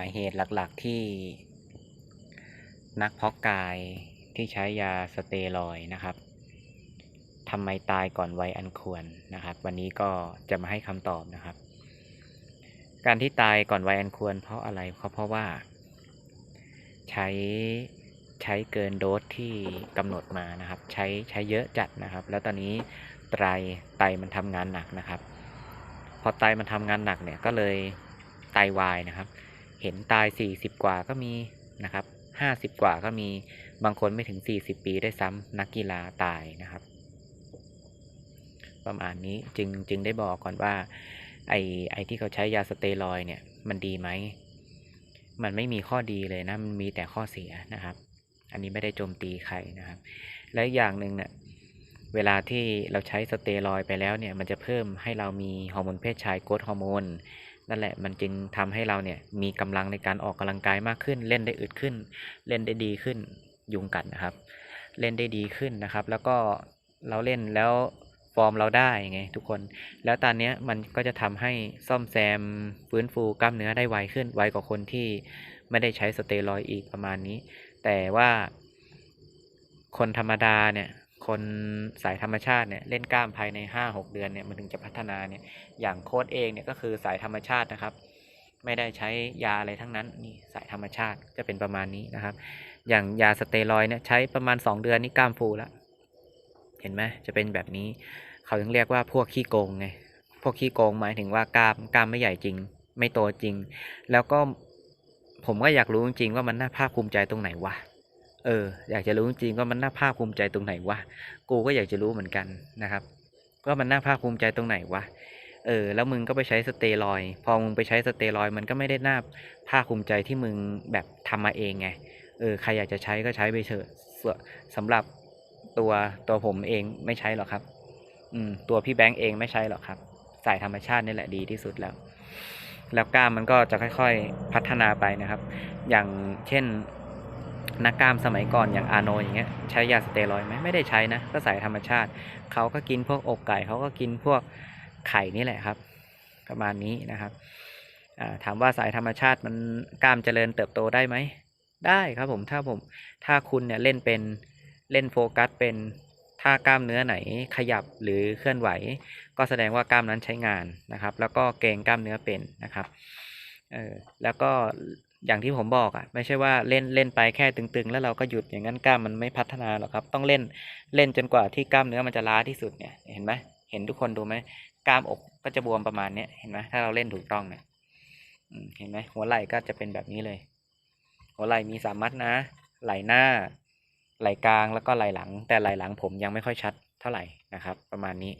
าเหตุหลักๆที่ นักเพาะกายที่ใช้ยาสเตียรอยนะครับทำไมตายก่อนวัยอันควรนะครับ วันนี้ก็จะมาให้คำตอบนะครับ การที่ตายก่อนวัยอันควร เพราะอะไรเพราะเพราะว่า ใช้ใช้เกินโดสที่กำหนดมานะครับ ใช้ใช้เยอะจัดนะครับ แล้วตอนนี้ไตไตมันทำงานหนักนะครับ พอไตมันทำงานหนักเนี่ยก็เลยไตวายนะครับ เห็นตาย 40 กว่าก็มีนะครับ 50 กว่าก็มีบางคนไม่ถึง 40 ปีได้ซ้ำนักกีฬาตายนะครับ ประมาณนี้จึงจึงได้บอกก่อนว่า ไอไอที่เขาใช้ยาสเตียรอยเนี่ย มันดีไหม มันไม่มีข้อดีเลยนะ มันมีแต่ข้อเสียนะครับ อันนี้ไม่ได้โจมตีใครนะครับ และอย่างหนึ่งเนี่ยเวลาที่เราใช้สเตียรอยไปแล้วเนี่ย มันจะเพิ่มให้เรามีฮอร์โมนเพศชายโกรทฮอร์โมน นั่นแหละมันจึงทำให้เราเนี่ยมีกำลังในการออกกำลังกายมากขึ้น เล่นได้อึดขึ้น เล่นได้ดีขึ้นยุงกัดนะครับ เล่นได้ดีขึ้นนะครับ แล้วก็เราเล่นแล้วฟอร์มเราได้ไงทุกคน แล้วตอนเนี้ยมันก็จะทำให้ซ่อมแซมฟื้นฟูกล้ามเนื้อได้ไวขึ้นไวกว่าคนที่ไม่ได้ใช้สเตียรอยอีกประมาณนี้ แต่ว่าคนธรรมดาเนี่ย คนสายธรรมชาติเนี่ยเล่นกล้ามภายใน 5-6 เดือนเนี่ยมันถึงจะพัฒนาเนี่ยอย่างโค้ดเองเนี่ยก็คือสายธรรมชาตินะครับ ไม่ได้ใช้ยาอะไรทั้งนั้นนี่สายธรรมชาติจะเป็นประมาณนี้นะครับ อย่างยาสเตียรอยเนี่ยใช้ประมาณ 2 เดือนนี่กล้ามฟูแล้วเห็นไหมจะเป็นแบบนี้ เขาถึงเรียกว่าพวกขี้โกงไงพวกขี้โกงหมายถึงว่ากล้ามกล้ามไม่ใหญ่จริง ไม่โตจริง แล้วก็ผมก็อยากรู้จริงๆว่ามันน่าภาคภูมิใจตรงไหนวะ เอออยากจะรู้จริงๆว่ามันน่าภาคภูมิใจตรงไหนวะกูก็อยากจะรู้เหมือนกันนะครับว่ามันน่าภาคภูมิใจตรงไหนวะเออแล้วมึงก็ไปใช้สเตียรอย พอมึงไปใช้สเตียรอย มันก็ไม่ได้น่าภาคภูมิใจที่มึงแบบทำมาเองไงเออใครอยากจะใช้ก็ใช้ไปเถอะส่วนสำหรับตัวตัวผมเองไม่ใช้หรอกครับ อืมตัวพี่แบงค์เองไม่ใช้หรอกครับสายธรรมชาตินี่แหละดีที่สุดแล้ว แล้วกล้ามมันก็จะค่อยๆพัฒนาไปนะครับ อย่างเช่น นักกล้ามสมัยก่อนอย่างอาโนอย่างเงี้ยใช้ยาสเตียรอยไหมไม่ได้ใช้นะก็สายธรรมชาติ เขาก็กินพวกอกไก่เขาก็กินพวกไข่นี่แหละครับประมาณนี้นะครับถามว่าสายธรรมชาติมันกล้ามเจริญเติบโตได้ไหมได้ครับผมถ้าผมถ้าคุณเนี่ยเล่นเป็นเล่นโฟกัสเป็นถ้ากล้ามเนื้อไหนขยับหรือเคลื่อนไหว ก็แสดงว่ากล้ามนั้นใช้งานนะครับ แล้วก็เกรงกล้ามเนื้อเป็นนะครับเออแล้วก็ อย่างที่ผมบอกอะไม่ใช่ว่าเล่นเล่นไปแค่ตึงๆ แล้วเราก็หยุดอย่างนั้นกล้ามมันไม่พัฒนาหรอกครับ ต้องเล่นเล่นจนกว่าที่กล้ามเนื้อมันจะล้าที่สุดเนี่ยเห็นไหมเห็นทุกคนดูไหมกล้ามอกก็จะบวมประมาณเนี้ยเห็นไหมถ้าเราเล่นถูกต้องเนี่ยเห็นไหมหัวไหล่ก็จะเป็นแบบนี้เลย หัวไหล่มีสามมัดนะ ไหล่หน้า ไหล่กลางแล้วก็ไหล่หลัง แต่ไหล่หลังผมยังไม่ค่อยชัดเท่าไหร่นะครับ ประมาณนี้